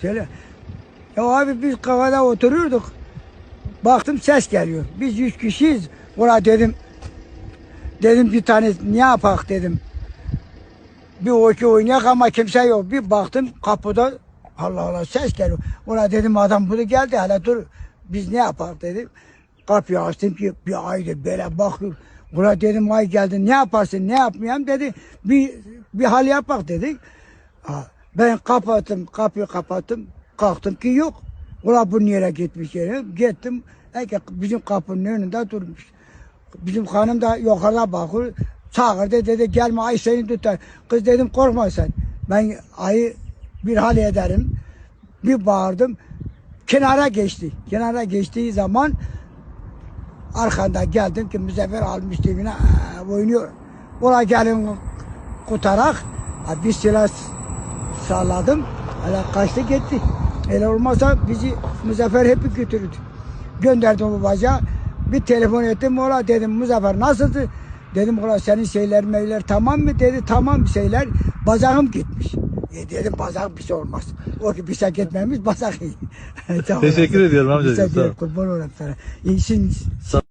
Söyle. Ya abi biz kafada otururduk. Baktım ses geliyor. Biz yüz kişiyiz. Ora dedim. Dedim bir tane ne yapak dedim. Bir okey oynayak ama kimse yok. Bir baktım kapıda Allah Allah ses geliyor. Ora dedim adam bunu geldi hala dur. Biz ne yapak dedim. Kapıyı açtım ki bir aydır böyle bakıyor. Ora dedim ay geldin ne yaparsın ne yapmayayım dedi. Bir, bir hal yapak dedik. Ha, Ben kapattım kapıyı kapattım. Kalktım ki yok. Ula bu yere gitmiş yere. Gittim. Eke bizim kapının önünde durmuş. Bizim hanım da yukarıda bakıyor. Çağırdı dedi gelme ay seni tutar. Kız dedim korkma sen. Ben ayı bir hal ederim. Bir bağırdım. Kenara geçti. Kenara geçtiği zaman arkanda geldim ki müzefer almış dibine oynuyor. Ola gelin kutarak bir silah salladım. Öyle kaçtı gitti. Öyle olmazsa bizi Muzaffer hep götürürdü. Gönderdim bu bacağı. Bir telefon ettim ola dedim Muzaffer nasıldı? Dedim ola senin şeyler meyler tamam mı? Dedi tamam şeyler. Bacağım gitmiş. E dedim bacağım bir şey olmaz. O ki bir şey gitmemiş bacak iyi. Teşekkür ediyorum amcacığım, şey sağ ol. değil, kurban olayım sana. İyisin. Sağ-